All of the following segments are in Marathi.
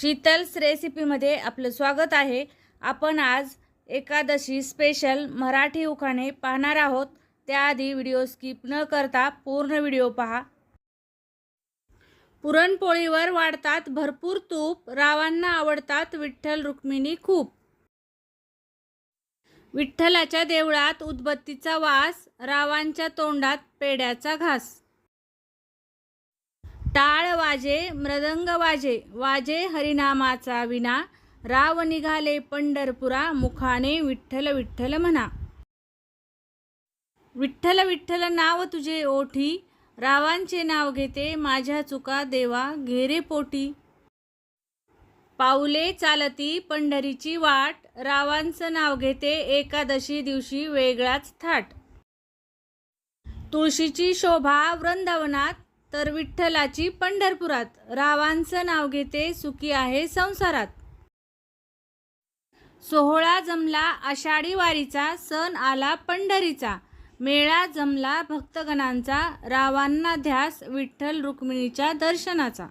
शीतल्स रेसिपीमध्ये आपलं स्वागत आहे. आपण आज एकादशी स्पेशल मराठी उखाणे पाहणार आहोत. त्याआधी व्हिडिओ स्किप न करता पूर्ण व्हिडिओ पहा. पुरणपोळीवर वाढतात भरपूर तूप रावांना आवडतात विठ्ठल रुक्मिणी खूप. विठ्ठलाच्या देवळात उदबत्तीचा वास रावांच्या तोंडात पेड्याचा घास. टाळ वाजे मृदंग वाजे वाजे हरिनामाचा विना राव निघाले पंढरपुरा मुखाने विठ्ठल विठ्ठल म्हणा. विठ्ठल विठ्ठल नाव तुझे ओठी रावांचे नाव घेते माझ्या चुका देवा घेरे पोटी. पाऊले चालती पंढरीची वाट रावांचं नाव घेते एकादशी दिवशी वेगळाच थाट. तुळशीची शोभा वृंदावनात तर विठ्ठलाची पंढरपुरात. रावांचं नाव घेते सुखी आहे संसारात. सोहळा जमला आषाढी वारीचा सण आला पंढरीचा. मेळा जमला भक्तगणांचा रावांना ध्यास विठ्ठल रुक्मिणीच्या दर्शनाचा.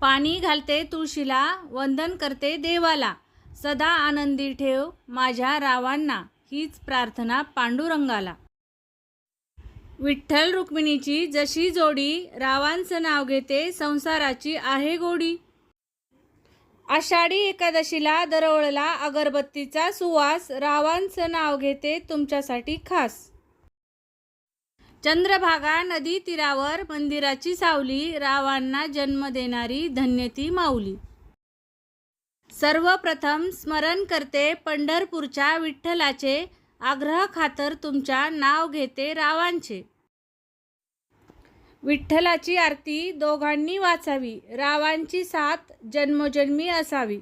पाणी घालते तुळशीला वंदन करते देवाला. सदा आनंदी ठेव माझ्या रावांना हीच प्रार्थना पांडुरंगाला. विठ्ठल रुक्मिणीची जशी जोडी रावांचं नाव घेते संसाराची आहे गोडी. आषाढी एकादशीला दरवळला अगरबत्तीचा सुवास रावांचं नाव घेते तुमच्यासाठी खास. चंद्रभागा नदी तीरावर मंदिराची सावली रावांना जन्म देणारी धन्यती माऊली. सर्वप्रथम स्मरण करते पंढरपूरच्या विठ्ठलाचे आग्रह खातर तुमच्या नाव घेते रावांचे. विठ्ठलाची आरती दोघांनी वाचावी. रावांची साथ जन्मोजन्मी असावी.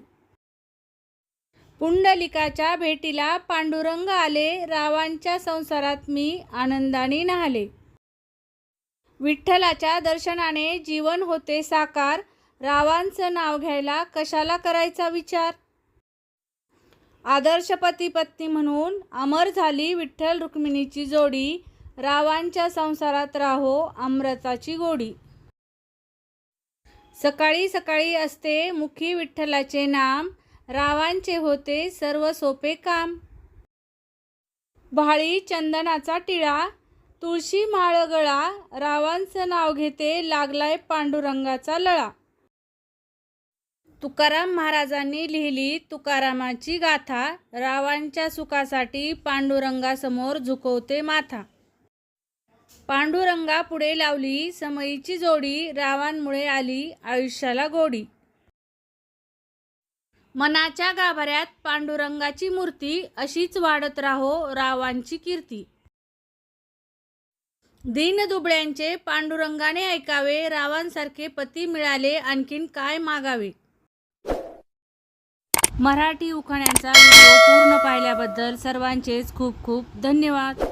पुंडलिकाच्या भेटीला पांडुरंग आले. रावांच्या संसारात मी आनंदाने न्हाले. विठ्ठलाच्या दर्शनाने जीवन होते साकार. रावांचं नाव घ्यायला कशाला करायचा विचार? आदर्श पती पत्नी म्हणून अमर झाली विठ्ठल रुक्मिणीची जोडी रावांच्या संसारात राहो अमृताची गोडी. सकाळी सकाळी असते मुखी विठ्ठलाचे नाम रावांचे होते सर्व सोपे काम. भाळी चंदनाचा टिळा तुळशी माळगळा रावांचं नाव घेते लागलाय पांडुरंगाचा लळा. तुकाराम महाराजांनी लिहिली तुकारामाची गाथा रावांच्या सुखासाठी पांडुरंगासमोर झुकवते माथा. पांडुरंगा पुढे लावली समईची जोडी रावांमुळे आली आयुष्याला गोडी. मनाच्या गाभाऱ्यात पांडुरंगाची मूर्ती अशीच वाढत राहो रावांची कीर्ती. दीन दुबळ्यांचे पांडुरंगाने ऐकावे रावांसारखे पती मिळाले आणखीन काय मागावे? मराठी उखाण्यांचा व्हिडिओ पूर्ण पाहिल्याबद्दल सर्वांचेच खूप खूप धन्यवाद.